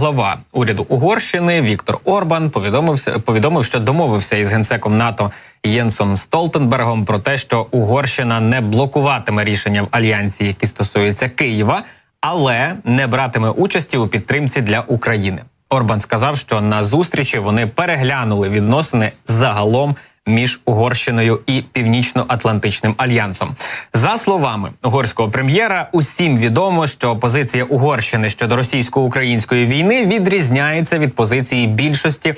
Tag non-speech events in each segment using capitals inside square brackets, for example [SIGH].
глава уряду Угорщини Віктор Орбан повідомився повідомив, що домовився із генсеком НАТО Єнсом Столтенбергом про те, що Угорщина не блокуватиме рішення в альянсі, які стосуються Києва, але не братиме участі у підтримці для України. Орбан сказав, що на зустрічі вони переглянули відносини загалом між Угорщиною і Північно-Атлантичним альянсом. За словами угорського прем'єра, усім відомо, що позиція Угорщини щодо російсько-української війни відрізняється від позиції більшості.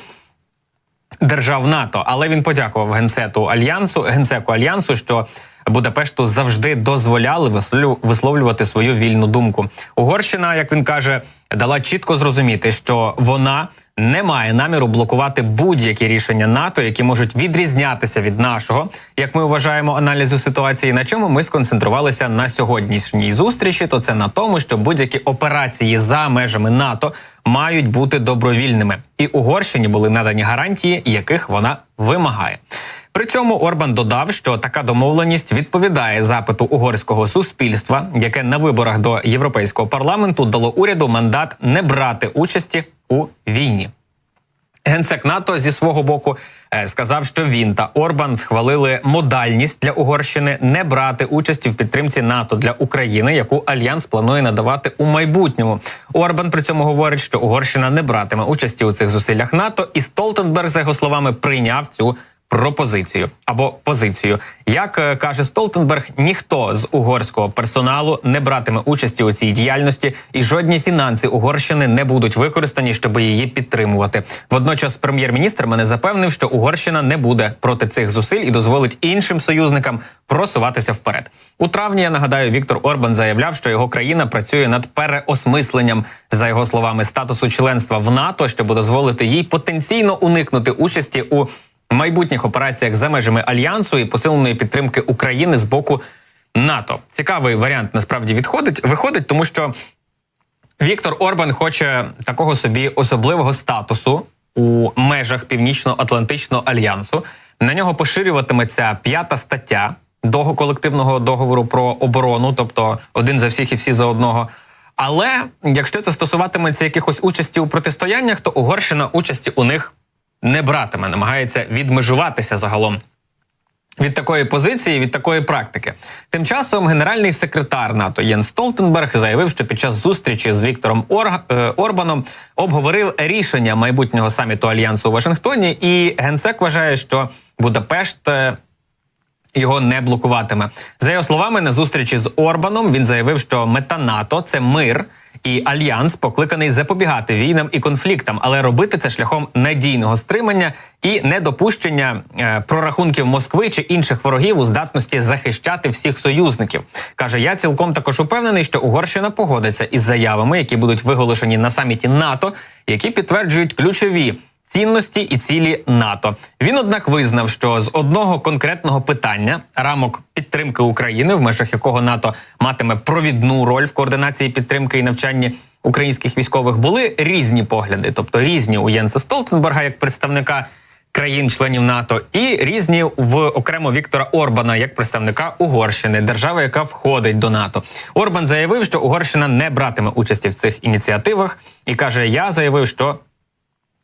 Держав НАТО, але він подякував генсету альянсу генсеку альянсу, що Будапешту завжди дозволяли висловлю- висловлювати свою вільну думку. Угорщина, як він каже, дала чітко зрозуміти, що вона не має наміру блокувати будь-які рішення НАТО, які можуть відрізнятися від нашого, як ми вважаємо аналізу ситуації. На чому ми сконцентрувалися на сьогоднішній зустрічі, то це на тому, що будь-які операції за межами НАТО мають бути добровільними, і Угорщині були надані гарантії, яких вона вимагає. При цьому Орбан додав, що така домовленість відповідає запиту угорського суспільства, яке на виборах до європейського парламенту дало уряду мандат не брати участі у війні. Генсек НАТО зі свого боку е, сказав, що він та Орбан схвалили модальність для Угорщини не брати участі в підтримці НАТО для України, яку альянс планує надавати у майбутньому. Орбан при цьому говорить, що Угорщина не братиме участі у цих зусиллях НАТО, і Столтенберг, за його словами, прийняв цю пропозицію або позицію. Як е, каже Столтенберг, ніхто з угорського персоналу не братиме участі у цій діяльності, і жодні фінанси Угорщини не будуть використані, щоб її підтримувати. Водночас, прем'єр-міністр мене запевнив, що Угорщина не буде проти цих зусиль і дозволить іншим союзникам просуватися вперед. У травні я нагадаю, Віктор Орбан заявляв, що його країна працює над переосмисленням, за його словами, статусу членства в НАТО, щоб дозволити їй потенційно уникнути участі у майбутніх операціях за межами альянсу і посиленої підтримки України з боку НАТО. Цікавий варіант насправді відходить, виходить, тому що Віктор Орбан хоче такого собі особливого статусу у межах Північно-Атлантичного альянсу. На нього поширюватиметься п'ята стаття до колективного договору про оборону, тобто один за всіх і всі за одного. Але якщо це стосуватиметься якихось участі у протистояннях, то Угорщина участі у них не братиме, намагається відмежуватися загалом від такої позиції, від такої практики. Тим часом генеральний секретар НАТО Єн Столтенберг заявив, що під час зустрічі з Віктором Ор... е, Орбаном обговорив рішення майбутнього саміту альянсу у Вашингтоні, і генсек вважає, що Будапешт. е, його не блокуватиме. За його словами, на зустрічі з Орбаном він заявив, що мета НАТО це мир. І альянс покликаний запобігати війнам і конфліктам, але робити це шляхом надійного стримання і недопущення е, прорахунків Москви чи інших ворогів у здатності захищати всіх союзників. каже: я цілком також упевнений, що Угорщина погодиться із заявами, які будуть виголошені на саміті НАТО, які підтверджують ключові цінності і цілі НАТО. Він однак визнав, що з одного конкретного питання рамок підтримки України, в межах якого НАТО матиме провідну роль в координації підтримки і навчанні українських військових, були різні погляди, тобто різні у Єнса Столтенберга як представника. Країн-членів НАТО і різні в окремо Віктора Орбана як представника Угорщини, держави, яка входить до НАТО. Орбан заявив, що Угорщина не братиме участі в цих ініціативах, і каже: Я заявив, що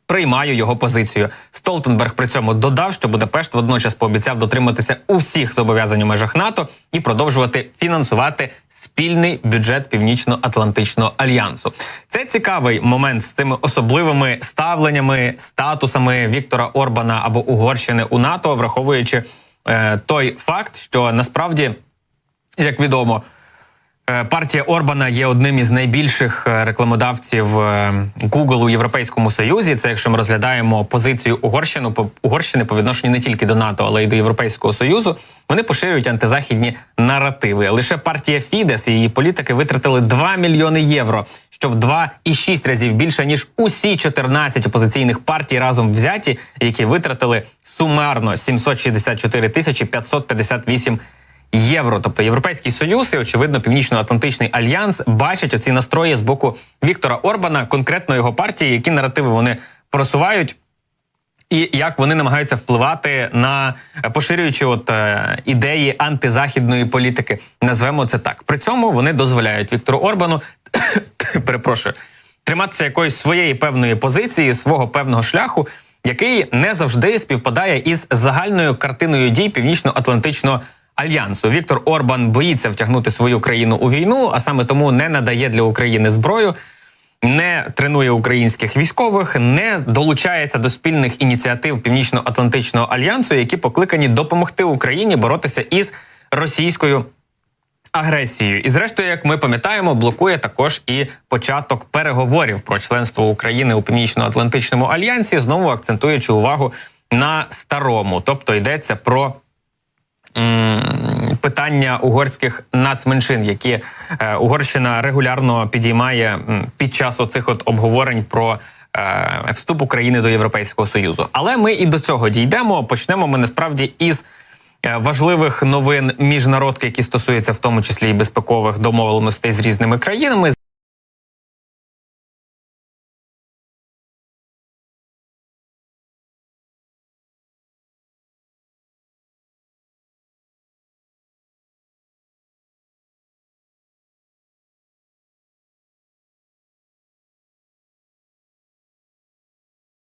приймаю його позицію. Столтенберг при цьому додав, що Будапешт водночас пообіцяв дотриматися усіх зобов'язань у межах НАТО і продовжувати фінансувати спільний бюджет Північно-Атлантичного альянсу. Це цікавий момент з цими особливими ставленнями, статусами Віктора Орбана або Угорщини у НАТО, враховуючи е, той факт, що насправді, як відомо. Е, Партія Орбана є одним із найбільших е, рекламодавців е, Google у Європейському Союзі. Це якщо ми розглядаємо позицію Угорщини Угорщини по відношенню не тільки до НАТО, але й до Європейського Союзу. Вони поширюють антизахідні наративи. Лише партія Фідес і її політики витратили 2 мільйони євро, що в 2,6 разів більше ніж усі 14 опозиційних партій разом взяті, які витратили сумарно 764 тисячі 558 євро. Тобто Європейський Союз і очевидно Північно-Атлантичний альянс бачать оці настрої з боку Віктора Орбана, конкретно його партії, які наративи вони просувають. І як вони намагаються впливати на поширюючи от е, ідеї антизахідної політики, назвемо це так. При цьому вони дозволяють Віктору Орбану, [COUGHS] перепрошую, триматися якоїсь своєї певної позиції, свого певного шляху, який не завжди співпадає із загальною картиною дій Північно-Атлантичного альянсу. Віктор Орбан боїться втягнути свою країну у війну, а саме тому не надає для України зброю. Не тренує українських військових, не долучається до спільних ініціатив Північно-Атлантичного альянсу, які покликані допомогти Україні боротися із російською агресією. І зрештою, як ми пам'ятаємо, блокує також і початок переговорів про членство України у Північно-Атлантичному альянсі, знову акцентуючи увагу на старому, тобто йдеться про. Питання угорських нацменшин, які е, Угорщина регулярно підіймає під час оцих от обговорень про е, вступ України до Європейського союзу. Але ми і до цього дійдемо. Почнемо ми насправді із е, важливих новин міжнародки, які стосуються в тому числі і безпекових домовленостей з різними країнами.